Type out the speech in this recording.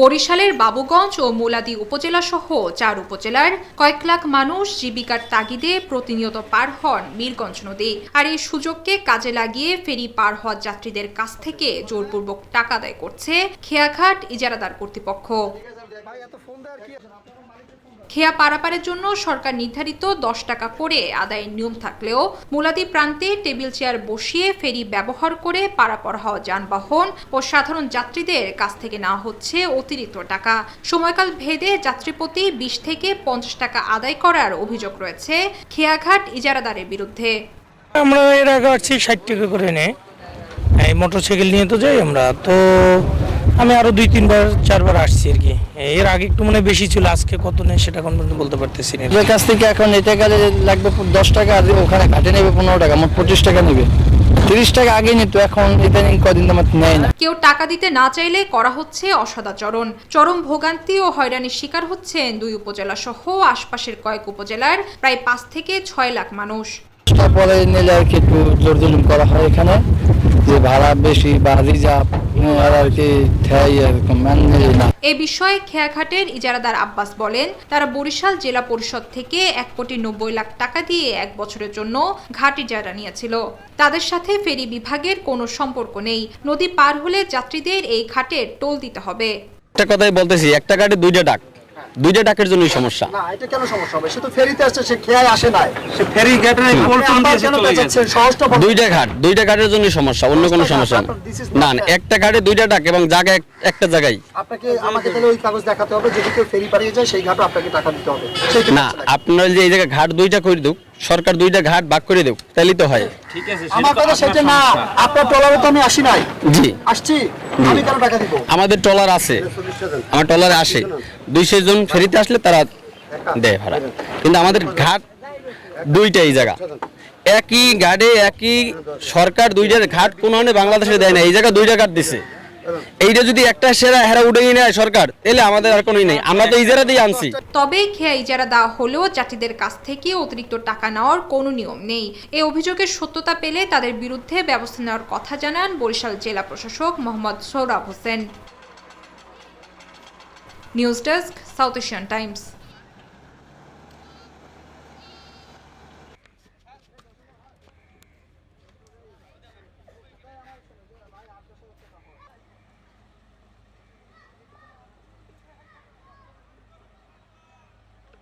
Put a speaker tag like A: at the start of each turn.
A: বরিশালের বাবুগঞ্জ ও মুলাদি উপজেলা সহ চার উপজেলার কয়েক লাখ মানুষ জীবিকার তাগিদে প্রতিনিয়ত পার হন মীরগঞ্জ নদী। আর এই সুযোগকে কাজে লাগিয়ে ফেরি পার হওয়া যাত্রীদের কাছ থেকে জোরপূর্বক টাকা দায় করছে খেয়াঘাট ইজারাদার কর্তৃপক্ষ। খেয়া পারাপারের জন্য সরকার নির্ধারিত দশ টাকা করে আদায়ের নিয়ম থাকলেও মুলাদি প্রান্তে টেবিল চেয়ার বসিয়ে ফেরি ব্যবহার করে পারাপার হওয়া যানবাহন ও সাধারণ যাত্রীদের কাছ থেকে নেওয়া হচ্ছে অতিরিক্ত টাকা। সময়কাল ভেদে যাত্রীপ্রতি বিশ থেকে পঞ্চাশ টাকা আদায় করার অভিযোগ রয়েছে খেয়াঘাট ইজারাদারের বিরুদ্ধে।
B: আমরা এর আগে আসছি ষাট টাকা করে নে। এই মোটরসাইকেল নিয়ে তো যাই আমরা। তো আমি আরও দুই তিনবার চারবার আসছি আর কি। এর আগে একটু মানে বেশি ছিল আজকে কত নেই সেটা এখন পর্যন্ত বলতে পারতেছি না।
C: ওদের কাছ থেকে এখন এটা গেলে লাগবে দশ টাকা আর ওখানে ঘাটে নেবে পনেরো টাকা মোট পঁচিশ টাকা নেবে। তিরিশ টাকা আগে নিত এখন ইদানিং কদিন আমার নেয় না।
A: কেউ টাকা দিতে না চাইলে করা হচ্ছে অসদাচরণ চরম ভোগান্তি ও হয়রানির শিকার হচ্ছেন দুই উপজেলা সহ আশপাশের কয়েক উপজেলার প্রায় পাঁচ থেকে ছয় লাখ মানুষ।
C: পরে নিলে আর কি একটু জোর জুলুম করা হয় এখানে। যে ভাড়া বেশি বা রিজার্ভ আর আর কি ঠেয়াই এরকম মানে না।
A: এ বিষয়ে খেয়াঘাটের ইজারাদার আব্বাস বলেন তারা বরিশাল জেলা পরিষদ থেকে এক কোটি নব্বই লাখ টাকা দিয়ে এক বছরের জন্য ঘাট ইজারা নিয়েছিল। তাদের সাথে ফেরি বিভাগের কোনো সম্পর্ক নেই। নদী পার হলে যাত্রীদের এই ঘাটের টোল দিতে হবে।
D: একটা কথাই বলতেছি একটা ঘাটে দুইটা ডাক। দুইটা ডাকের জন্যই সমস্যা।
E: না এটা কেন সমস্যা হবে? সে তো ফেরিতে আসছে সে খেয়ায় আসে নাই।
B: সে ফেরি।
D: দুইটা ঘাট দুইটা ঘাটের জন্যই সমস্যা অন্য কোনো সমস্যা না। না. একটা ঘাটে দুইটা ডাক এবং জায়গা একটা জায়গায়।
E: আপনাকে আমাকে তাহলে ওই কাগজ দেখাতে হবে যদি কেউ ফেরি পাড়িয়ে যায় সেই ঘাটও আপনাকে টাকা দিতে হবে।
D: না আপনার যে এই জায়গায় ঘাট দুইটা করে দেব সরকার দুইটা ঘাট ভাগ করে দেব তাহলেই তো হয়।
E: আমার কথা সেটা না আপনার টলারে তো আমি আসি নাই।
D: জি।
E: আসছি।
D: আমাদের টলার আছে। আমার টলারে আসে। দুইশো জন ফেরিতে আসলে তারা দেয় ভাড়া। কিন্তু আমাদের ঘাট দুইটাই এই জায়গা। একই ঘাটে একই সরকার দুইটার ঘাট কোনো মানে বাংলাদেশে দেয় না। এই জায়গা দুইটা ঘাট দিছে। এইটা যদি একটা সেরা হেরা উঠে নেয় সরকার, তাহলে আমাদের আর কোনোই নেই। আমরা তো ইজারা দিয়ে আনছি।
A: তবে খেয়া ইজারা দেওয়া হলেও যাত্রীদের কাছ থেকে অতিরিক্ত টাকা নেওয়ার কোনো নিয়ম নেই। এই অভিযোগের সত্যতা পেলে তাদের বিরুদ্ধে ব্যবস্থা নেওয়ার কথা জানান বরিশাল জেলা প্রশাসক Mohammad Sourav Hossain. News desk, South Asian Times.